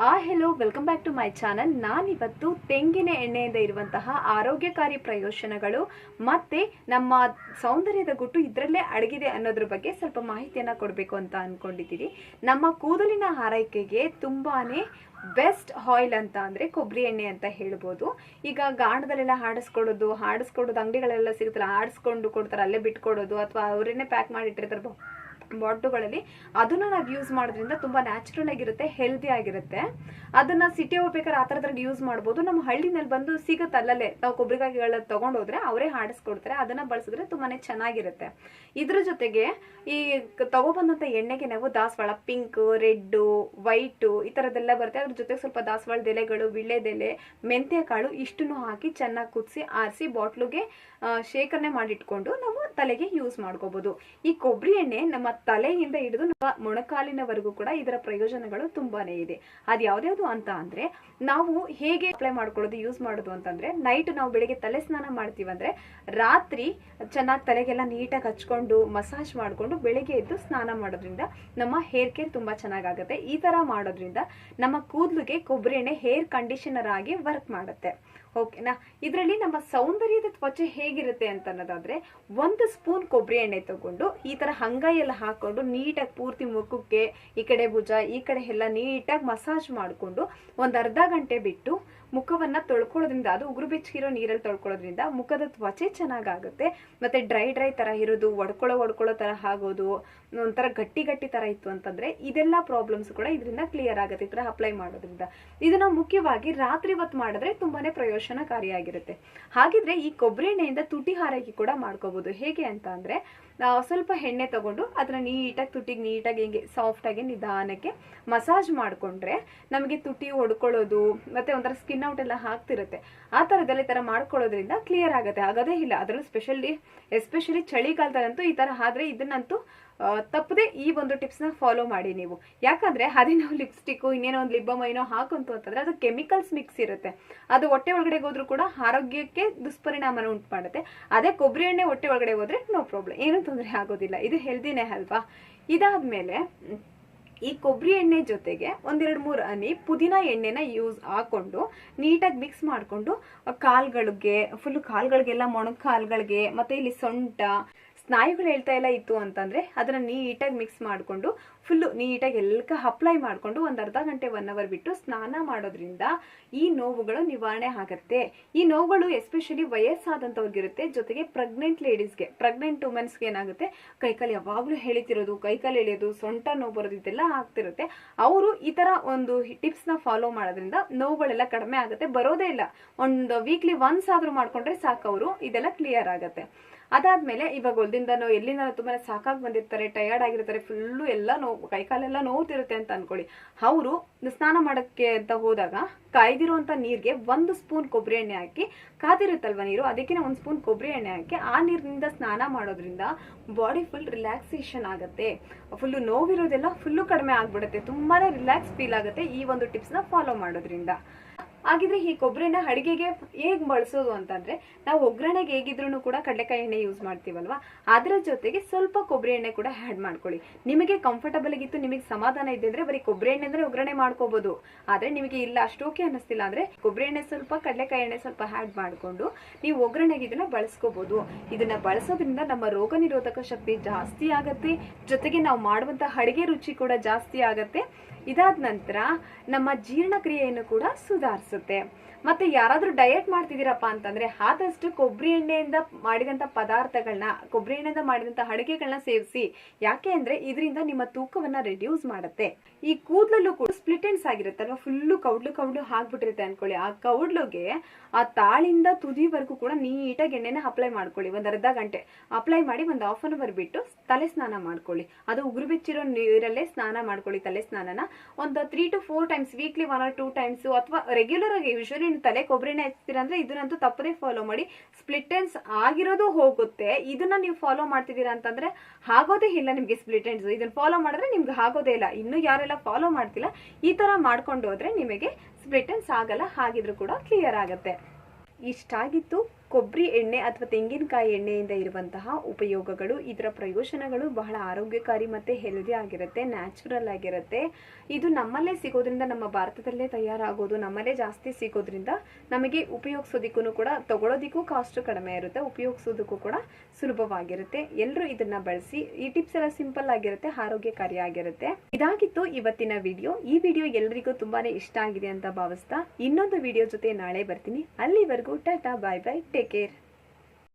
ಆ hello welcome back to my channel ನಾನಿವತ್ತು ತೆಂಗಿನ ಎಣ್ಣೆಯಿಂದ ಇರುವಂತಹ ಆರೋಗ್ಯಕಾರಿ ಪ್ರಯೋಜನಗಳು ಮತ್ತೆ ನಮ್ಮ ಸೌಂದರ್ಯದ ಗುಟ್ಟು ಇದರಲ್ಲೇ ಅಡಗಿದೆ ಅನ್ನೋದ್ರ ಬಗ್ಗೆ ಸ್ವಲ್ಪ ಮಾಹಿತಿಯನ್ನು ಕೊಡಬೇಕು ಅಂತ ಅಂದ್ಕೊಂಡಿದ್ದೀನಿ ನಮ್ಮ ಕೂದಲಿನ ಆರೈಕೆಗೆ ತುಂಬಾ ಬೆಸ್ಟ್ ಆಯಿಲ್ ಅಂತ ಅಂದರೆ ಕೊಬ್ಬರಿ ಎಣ್ಣೆ ಅಂತ ಹೇಳ್ಬೋದು. ಈಗ ಗಾಣದಲ್ಲೆಲ್ಲ ಹಾಡಿಸ್ಕೊಡೋದು ಹಾಡಿಸ್ಕೊಡೋದು ಅಂಗಡಿಗಳೆಲ್ಲ ಸಿಗುತ್ತಲ್ಲ, ಹಾಡಿಸ್ಕೊಂಡು ಕೊಡ್ತಾರೆ, ಅಲ್ಲೇ ಬಿಟ್ಕೊಡೋದು, ಅಥವಾ ಅವರೇನೆ ಪ್ಯಾಕ್ ಮಾಡಿಟ್ಟಿರ್ತಾರೆ ಬ- ಬಾಟುಗಳಲ್ಲಿ ಅದನ್ನ ನಾವು ಯೂಸ್ ಮಾಡೋದ್ರಿಂದ ತುಂಬಾ ನ್ಯಾಚುರಲ್ ಆಗಿರುತ್ತೆ ಹೆಲ್ದಿ ಆಗಿರುತ್ತೆ. ಅದನ್ನ ಸಿಟಿ ಹೋಗ್ಬೇಕಾದ್ರೆ ಆ ಥರದ್ರಲ್ಲಿ ಯೂಸ್ ಮಾಡ್ಬೋದು. ನಮ್ಮ ಹಳ್ಳಿನಲ್ಲಿ ಬಂದು ಸಿಗುತ್ತೆ ಅಲ್ಲಲ್ಲೇ. ನಾವು ಕೊಬ್ಬರಿಕಾಯಿಗಳ ತಗೊಂಡೋದ್ರೆ ಅವರೇ ಹಾಡಿಸ್ಕೊಡ್ತಾರೆ, ಅದನ್ನ ಬಳಸಿದ್ರೆ ತುಂಬಾನೇ ಚೆನ್ನಾಗಿರುತ್ತೆ. ಇದ್ರ ಜೊತೆಗೆ ಈ ತಗೊಬಂದಂತ ಎಣ್ಣೆಗೆ ನಾವು ದಾಸವಾಳ ಪಿಂಕ್ ರೆಡ್ ವೈಟ್ ಈ ಥರದ್ದೆಲ್ಲ ಬರುತ್ತೆ. ಅದ್ರ ಜೊತೆಗೆ ಸ್ವಲ್ಪ ದಾಸವಾಳದ ಎಲೆಗಳು ವಿಳ್ಳೆದೆಲೆ ಮೆಂತ್ಯ ಕಾಳು ಇಷ್ಟನ್ನು ಹಾಕಿ ಚೆನ್ನಾಗಿ ಕುದಿಸಿ, ಆರಿಸಿ, ಬಾಟ್ಲುಗೆ ಶೇಖರಣೆ ಮಾಡಿಟ್ಕೊಂಡು ನಾವು ತಲೆಗೆ ಯೂಸ್ ಮಾಡ್ಕೋಬಹುದು ಈ ಕೊಬ್ಬರಿ ಎಣ್ಣೆ ನಮ್ಮ ತಲೆಯಿಂದ ಹಿಡಿದು ನಮ್ಮ ಮೊಣಕಾಲಿನವರೆಗೂ ಕೂಡ ಇದರ ಪ್ರಯೋಜನಗಳು ತುಂಬಾನೇ ಇದೆ. ಅದು ಯಾವ್ದ್ಯಾವ್ದು ಅಂತ ಅಂದ್ರೆ, ನಾವು ಹೇಗೆ ಅಪ್ಲೈ ಮಾಡ್ಕೊಳ್ಳೋದು ಯೂಸ್ ಮಾಡೋದು ಅಂತಂದ್ರೆ ನೈಟ್ ನಾವು ಬೆಳಿಗ್ಗೆ ತಲೆ ಸ್ನಾನ ಮಾಡ್ತೀವಂದ್ರೆ ರಾತ್ರಿ ಚೆನ್ನಾಗಿ ತಲೆಗೆಲ್ಲ ನೀಟಾಗಿ ಹಚ್ಕೊಂಡು ಮಸಾಜ್ ಮಾಡ್ಕೊಂಡು ಬೆಳಿಗ್ಗೆ ಎದ್ದು ಸ್ನಾನ ಮಾಡೋದ್ರಿಂದ ನಮ್ಮ ಹೇರ್ ಕೇರ್ ತುಂಬಾ ಚೆನ್ನಾಗಾಗುತ್ತೆ. ಈ ತರ ಮಾಡೋದ್ರಿಂದ ನಮ್ಮ ಕೂದಲಿಗೆ ಕೊಬ್ಬರಿ ಎಣ್ಣೆ ಹೇರ್ ಕಂಡೀಷನರ್ ಆಗಿ ವರ್ಕ್ ಮಾಡುತ್ತೆ. ಓಕೆನಾ ಇದರಲ್ಲಿ ನಮ್ಮ ಸೌಂದರ್ಯದ ತ್ವಚೆ ಹೇಗಿರುತ್ತೆ ಅಂತ ಅನ್ನೋದಾದ್ರೆ ಒಂದು ಸ್ಪೂನ್ ಕೊಬ್ಬರಿ ಎಣ್ಣೆ ತಗೊಂಡು ಈ ತರ ಹಂಗೈಯೆಲ್ಲ ಹಾಕೊಂಡು ನೀಟಾಗಿ ಪೂರ್ತಿ ಮುಖಕ್ಕೆ ಈ ಕಡೆ ಭುಜ, ಈ ಕಡೆ ಎಲ್ಲ ನೀಟಾಗಿ ಮಸಾಜ್ ಮಾಡಿಕೊಂಡು ಒಂದು ಅರ್ಧ ಗಂಟೆ ಬಿಟ್ಟು ಮುಖವನ್ನ ತೊಳ್ಕೊಳ್ಳೋದ್ರಿಂದ, ಅದು ಉಗುರು ಬೆಚ್ಚಗಿರೋ ನೀರಲ್ಲಿ ತೊಳ್ಕೊಳ್ಳೋದ್ರಿಂದ ಮುಖದ ತ್ವಚೆ ಚೆನ್ನಾಗಾಗುತ್ತೆ. ಮತ್ತೆ ಡ್ರೈ ಡ್ರೈ ತರ ಇರೋದು ಒಡ್ಕೊಳ್ಳೋ ಒಡ್ಕೊಳ್ಳೋ ತರ ಆಗೋದು, ಒಂಥರ ಗಟ್ಟಿ ಗಟ್ಟಿ ತರ ಇತ್ತು ಅಂತಂದ್ರೆ ಇದೆಲ್ಲ ಪ್ರಾಬ್ಲಮ್ಸ್ ಕೂಡ ಇದರಿಂದ ಕ್ಲಿಯರ್ ಆಗುತ್ತೆ ಈ ತರ ಅಪ್ಲೈ ಮಾಡೋದ್ರಿಂದ. ಇದನ್ನ ಮುಖ್ಯವಾಗಿ ರಾತ್ರಿ ಹೊತ್ತು ಮಾಡಿದ್ರೆ ತುಂಬಾನೇ ಪ್ರಯೋಜನಕಾರಿಯಾಗಿರುತ್ತೆ ಹಾಗಿದ್ರೆ ಈ ಕೊಬ್ಬರಿ ಎಣ್ಣೆಯಿಂದ ತುಟಿ ಹಾರೈಕೆ ಕೂಡ ಮಾಡ್ಕೋಬಹುದು ಹೇಗೆ ಅಂತ ಅಂದ್ರೆ ಸ್ವಲ್ಪ ಎಣ್ಣೆ ತಗೊಂಡು ಅದನ್ನ ನೀಟಾಗಿ ತುಟಿಗೆ ನೀಟಾಗಿ ಹಿಂಗೆ ಸಾಫ್ಟ್ ಆಗಿ ನಿಧಾನಕ್ಕೆ ಮಸಾಜ್ ಮಾಡ್ಕೊಂಡ್ರೆ ನಮಗೆ ತುಟಿ ಹೊಡ್ಕೊಳ್ಳೋದು ಮತ್ತೆ ಒಂಥರ ಸ್ಕಿನ್ ಔಟ್ ಎಲ್ಲ ಹಾಕ್ತಿರುತ್ತೆ ಆ ಥರದಲ್ಲಿ ಥರ ಮಾಡ್ಕೊಳ್ಳೋದ್ರಿಂದ ಕ್ಲಿಯರ್ ಆಗುತ್ತೆ. ಆಗೋದೇ ಇಲ್ಲ, ಅದರಲ್ಲೂ ಸ್ಪೆಷಲಿ ಎಸ್ಪೆಷಲಿ ಚಳಿಗಾಲದಲ್ಲಂತೂ ಈ ಥರ ಆದ್ರೆ ಇದನ್ನಂತೂ ತಪ್ಪದೆ ಈ ಒಂದು ಟಿಪ್ಸ್ನ ಫಾಲೋ ಮಾಡಿ ನೀವು. ಯಾಕಂದ್ರೆ ಅದೇ ನಾವು ಲಿಪ್ಸ್ಟಿಕ್ ಇನ್ನೇನೋ ಒಂದು ಲಿಬ್ಬಮ್ ಏನೋ ಹಾಕಂತು ಅಂತಂದ್ರೆ ಅದು ಕೆಮಿಕಲ್ಸ್ ಮಿಕ್ಸ್ ಇರುತ್ತೆ. ಅದು ಹೊಟ್ಟೆ ಒಳಗಡೆ ಹೋದ್ರೂ ಕೂಡ ಆರೋಗ್ಯಕ್ಕೆ ದುಷ್ಪರಿಣಾಮನ ಉಂಟು ಮಾಡುತ್ತೆ ಅದೇ ಕೊಬ್ಬರಿ ಎಣ್ಣೆ ಹೊಟ್ಟೆ ಒಳಗಡೆ ಹೋದ್ರೆ ನೋ ಪ್ರಾಬ್ಲಮ್ ಏನು ತೊಂದರೆ ಆಗೋದಿಲ್ಲ. ಇದು ಹೆಲ್ದಿನೇ ಅಲ್ವಾ? ಇದಾದ್ಮೇಲೆ ಮೇಲೆ ಈ ಕೊಬ್ಬರಿ ಎಣ್ಣೆ ಜೊತೆಗೆ ಒಂದೆರಡು ಮೂರು ಅನಿ ಪುದೀನ ಎಣ್ಣೆನ ಯೂಸ್ ಹಾಕೊಂಡು ನೀಟಾಗಿ ಮಿಕ್ಸ್ ಮಾಡಿಕೊಂಡು ಕಾಲುಗಳಿಗೆ ಫುಲ್ ಕಾಲ್ಗಳಿಗೆಲ್ಲ ಮೊಣಕಾಲುಗಳಿಗೆ, ಮತ್ತೆ ಇಲ್ಲಿ ಸೊಂಟ ಸ್ನಾಯುಗಳು ಹೇಳ್ತಾ ಇಲ್ಲ ಇತ್ತು ಅಂತಂದ್ರೆ ಅದನ್ನ ನೀಟಾಗಿ ಮಿಕ್ಸ್ ಮಾಡಿಕೊಂಡು ಫುಲ್ಲು ನೀಟಾಗಿ ಎಲ್ಲಕ ಅಪ್ಲೈ ಮಾಡಿಕೊಂಡು ಒಂದು ಅರ್ಧ ಗಂಟೆ ಒನ್ ಅವರ್ ಬಿಟ್ಟು ಸ್ನಾನ ಮಾಡೋದ್ರಿಂದ ಈ ನೋವುಗಳು ನಿವಾರಣೆ ಆಗುತ್ತೆ. ಈ ನೋವುಗಳು ಎಸ್ಪೆಷಲಿ ವಯಸ್ಸಾದಂಥವ್ರಿಗಿರುತ್ತೆ. ಜೊತೆಗೆ ಪ್ರೆಗ್ನೆಂಟ್ ಲೇಡೀಸ್ಗೆ ಪ್ರೆಗ್ನೆಂಟ್ ವುಮೆನ್ಸ್ಗೆ ಏನಾಗುತ್ತೆ? ಕೈಕಾಲು ಯಾವಾಗಲೂ ಹೇಳಿತಿರೋದು, ಕೈಕಾಲು ಎಳೆಯೋದು, ಸೊಂಟ ನೋವು ಬರೋದು ಇದೆಲ್ಲ ಆಗ್ತಿರುತ್ತೆ. ಅವರು ಈ ಥರ ಒಂದು ಟಿಪ್ಸ್ನ ಫಾಲೋ ಮಾಡೋದ್ರಿಂದ ನೋವುಗಳೆಲ್ಲ ಕಡಿಮೆ ಆಗುತ್ತೆ. ಬರೋದೇ ಇಲ್ಲ. ಒಂದು ವೀಕ್ಲಿ ಒನ್ಸ್ ಆದರೂ ಮಾಡಿಕೊಂಡ್ರೆ ಸಾಕು ಅವರು. ಇದೆಲ್ಲ ಕ್ಲಿಯರ್ ಆಗುತ್ತೆ. ಅದಾದ್ಮೇಲೆ ಇವಾಗ ಹೊಲ್ದಿಂದನೋ ಎಲ್ಲಿಂದ ತುಂಬಾ ಸಾಕಾಗಿ ಬಂದಿರ್ತಾರೆ ಟಯರ್ಡ್ ಆಗಿರ್ತಾರೆ ಫುಲ್ಲು ಎಲ್ಲ ನೋವು, ಕೈಕಾಲೆಲ್ಲ ನೋವುತ್ತಿರುತ್ತೆ ಅಂತ ಅನ್ಕೊಳ್ಳಿ. ಅವರು ಸ್ನಾನ ಮಾಡೋಕ್ಕೆ ಅಂತ ಹೋದಾಗ ಕಾಯ್ದಿರುವಂತ ನೀರಿಗೆ ಒಂದು ಸ್ಪೂನ್ ಕೊಬ್ಬರಿ ಎಣ್ಣೆ ಹಾಕಿ, ಕಾದಿರುತ್ತಲ್ವ ನೀರು ಅದಕ್ಕೆ ಒಂದು ಸ್ಪೂನ್ ಕೊಬ್ಬರಿ ಎಣ್ಣೆ ಹಾಕಿ, ಆ ನೀರಿನಿಂದ ಸ್ನಾನ ಮಾಡೋದ್ರಿಂದ ಬಾಡಿ ಫುಲ್ ರಿಲ್ಯಾಕ್ಸೇಷನ್ ಆಗುತ್ತೆ. ಫುಲ್ಲು ನೋವಿರೋದೆಲ್ಲ ಫುಲ್ಲು ಕಡಿಮೆ ಆಗ್ಬಿಡುತ್ತೆ, ತುಂಬಾನೇ ರಿಲ್ಯಾಕ್ಸ್ ಫೀಲ್ ಆಗುತ್ತೆ ಈ ಒಂದು ಟಿಪ್ಸ್ನ ಫಾಲೋ ಮಾಡೋದ್ರಿಂದ. ಹಾಗಿದ್ರೆ ಈ ಕೊಬ್ಬರಿನ ಅಡಿಗೆಗೆ ಹೇಗ್ ಬಳಸೋದು ಅಂತಂದ್ರೆ, ನಾವು ಒಗ್ಗರಣೆಗೆ ಹೇಗಿದ್ರು ಕೂಡ ಕಡಲೆಕಾಯಿ ಎಣ್ಣೆ ಯೂಸ್ ಮಾಡ್ತೀವಲ್ವಾ? ಅದರ ಜೊತೆಗೆ ಸ್ವಲ್ಪ ಕೊಬ್ಬರಿ ಎಣ್ಣೆ ಕೂಡ ಆ್ಯಡ್ ಮಾಡ್ಕೊಳ್ಳಿ. ನಿಮಗೆ ಕಂಫರ್ಟಬಲ್ ಆಗಿತ್ತು, ನಿಮಗೆ ಸಮಾಧಾನ ಇದೆ ಅಂದ್ರೆ ಬರೀ ಕೊಬ್ಬರಿ ಎಣ್ಣೆ ಅಂದ್ರೆ ಒಗ್ಗರಣೆ ಮಾಡ್ಕೋಬಹುದು ಆದ್ರೆ ನಿಮಗೆ ಇಲ್ಲ ಅಷ್ಟೋಕೆ ಅನ್ನಿಸ್ತಿಲ್ಲ ಅಂದ್ರೆ ಕೊಬ್ಬರಿ ಎಣ್ಣೆ ಸ್ವಲ್ಪ, ಕಡಲೆಕಾಯಿ ಎಣ್ಣೆ ಸ್ವಲ್ಪ ಆ್ಯಡ್ ಮಾಡ್ಕೊಂಡು ನೀವು ಒಗ್ಗರಣೆಗೆ ಇದನ್ನ ಬಳಸ್ಕೋಬಹುದು ಇದನ್ನ ಬಳಸೋದ್ರಿಂದ ನಮ್ಮ ರೋಗ ನಿರೋಧಕ ಶಕ್ತಿ ಜಾಸ್ತಿ ಆಗತ್ತೆ. ಜೊತೆಗೆ ನಾವು ಮಾಡುವಂತಹ ಅಡಿಗೆ ರುಚಿ ಕೂಡ ಜಾಸ್ತಿ ಆಗತ್ತೆ. ಇದಾದ ನಂತರ ನಮ್ಮ ಜೀರ್ಣಕ್ರಿಯೆಯನ್ನು ಕೂಡ ಸುಧಾರಿಸುತ್ತೆ. ಮತ್ತು ಯಾರಾದರೂ ಡಯಟ್ ಮಾಡ್ತಿದ್ದೀರಪ್ಪ ಅಂತಂದರೆ ಆದಷ್ಟು ಕೊಬ್ಬರಿ ಎಣ್ಣೆಯಿಂದ ಮಾಡಿದಂಥ ಪದಾರ್ಥಗಳನ್ನ ಕೊಬ್ಬರಿ ಎಣ್ಣೆಯಿಂದ ಮಾಡಿದಂಥ ಅಡುಗೆಗಳನ್ನ ಸೇವಿಸಿ. ಯಾಕೆ ಅಂದರೆ ಇದರಿಂದ ನಿಮ್ಮ ತೂಕವನ್ನು ರಿಡ್ಯೂಸ್ ಮಾಡುತ್ತೆ. ಈ ಕೂದಲಲ್ಲೂ ಕೂಡ ಸ್ಪ್ಲಿಟೆನ್ಸ್ ಆಗಿರುತ್ತಲ್ವಾ? ಫುಲ್ಲು ಕೌಡ್ಲು ಕೌಡ್ಲು ಹಾಕ್ಬಿಟ್ಟಿರುತ್ತೆ ಅಂದ್ಕೊಳ್ಳಿ ಆ ಕೌಡ್ಲುಗೆ ಆ ತಾಳಿಂದ ತುದಿವರೆಗೂ ಕೂಡ ನೀಟಾಗಿ ಎಣ್ಣೆನ ಅಪ್ಲೈ ಮಾಡ್ಕೊಳ್ಳಿ. ಒಂದು ಅರ್ಧ ಗಂಟೆ ಅಪ್ಲೈ ಮಾಡಿ ಒಂದು ಹಾಫ್ ಅನ್ ಅವರ್ ಬಿಟ್ಟು ತಲೆ ಸ್ನಾನ ಮಾಡ್ಕೊಳ್ಳಿ. ಅದು ಉಗುರು ಬೆಚ್ಚಿರೋ ನೀರಲ್ಲೇ ಸ್ನಾನ ಮಾಡ್ಕೊಳ್ಳಿ ತಲೆ ಸ್ನಾನನ. ಒಂದು three to four times weekly one or two times ಅಥವಾ ರೆಗ್ಯುಲರ್ ಆಗಿ ಯೂಶಲಿ ನೀವು ತಲೆ ಕೊಬ್ಬರಿನ ಹಚ್ತೀರಂದ್ರೆ ಇದನ್ನಂತೂ ತಪ್ಪದೇ ಫಾಲೋ ಮಾಡಿ. ಸ್ಪ್ಲಿಟೆನ್ಸ್ ಆಗಿರೋದು ಹೋಗುತ್ತೆ. ಇದನ್ನ ನೀವು ಫಾಲೋ ಮಾಡ್ತಿದ್ದೀರಾ ಅಂತಂದ್ರೆ ಆಗೋದೇ ಇಲ್ಲ ನಿಮ್ಗೆ ಸ್ಪ್ಲಿಟೆನ್ಸ್ ಇದನ್ನ ಫಾಲೋ ಮಾಡಿದ್ರೆ ನಿಮ್ಗೆ ಆಗೋದೇ ಇಲ್ಲ. ಇನ್ನು ಯಾರೆಲ್ಲ ಫಾಲೋ ಮಾಡ್ತಿಲ್ಲ, ಈ ತರ ಮಾಡ್ಕೊಂಡು ಹೋದ್ರೆ ನಿಮಗೆ ಸ್ಪ್ಲಿಟೆನ್ಸ್ ಆಗಲ್ಲ, ಹಾಗಿದ್ರು ಕೂಡ ಕ್ಲಿಯರ್ ಆಗುತ್ತೆ. ಇಷ್ಟಾಗಿತ್ತು. ಕೊಬ್ಬರಿ ಎಣ್ಣೆ ಅಥವಾ ತೆಂಗಿನಕಾಯಿ ಎಣ್ಣೆಯಿಂದ ಇರುವಂತಹ ಉಪಯೋಗಗಳು, ಇದರ ಪ್ರಯೋಜನಗಳು ಬಹಳ ಆರೋಗ್ಯಕಾರಿ ಮತ್ತು ಹೆಲ್ದಿ ಆಗಿರುತ್ತೆ ನ್ಯಾಚುರಲ್ ಆಗಿರುತ್ತೆ. ಇದು ನಮ್ಮಲ್ಲೇ ಸಿಗೋದ್ರಿಂದ ನಮ್ಮ ಭಾರತದಲ್ಲೇ ತಯಾರಾಗೋದು, ನಮ್ಮಲ್ಲೇ ಜಾಸ್ತಿ ಸಿಗೋದ್ರಿಂದ ನಮಗೆ ಉಪಯೋಗಿಸೋದಕ್ಕೂ ಕೂಡ ತಗೊಳ್ಳೋದಕ್ಕೂ ಕಾಸ್ಟ್ ಕಡಿಮೆ ಇರುತ್ತೆ, ಉಪಯೋಗಿಸೋದಕ್ಕೂ ಕೂಡ ಸುಲಭವಾಗಿರುತ್ತೆ. ಎಲ್ಲರೂ ಇದನ್ನ ಬಳಸಿ, ಈ ಟಿಪ್ಸ್ ಎಲ್ಲ ಸಿಂಪಲ್ ಆಗಿರುತ್ತೆ, ಆರೋಗ್ಯಕಾರಿ ಆಗಿರುತ್ತೆ. ಇದಾಗಿತ್ತು ಇವತ್ತಿನ ವಿಡಿಯೋ ಈ ವಿಡಿಯೋ ಎಲ್ಲರಿಗೂ ತುಂಬಾನೇ ಇಷ್ಟ ಆಗಿದೆ ಅಂತ ಭಾವಿಸ್ತಾ, ಇನ್ನೊಂದು ವಿಡಿಯೋ ಜೊತೆ ನಾಳೆ ಬರ್ತೀನಿ. ಅಲ್ಲಿವರೆಗೂ tata bye bye take care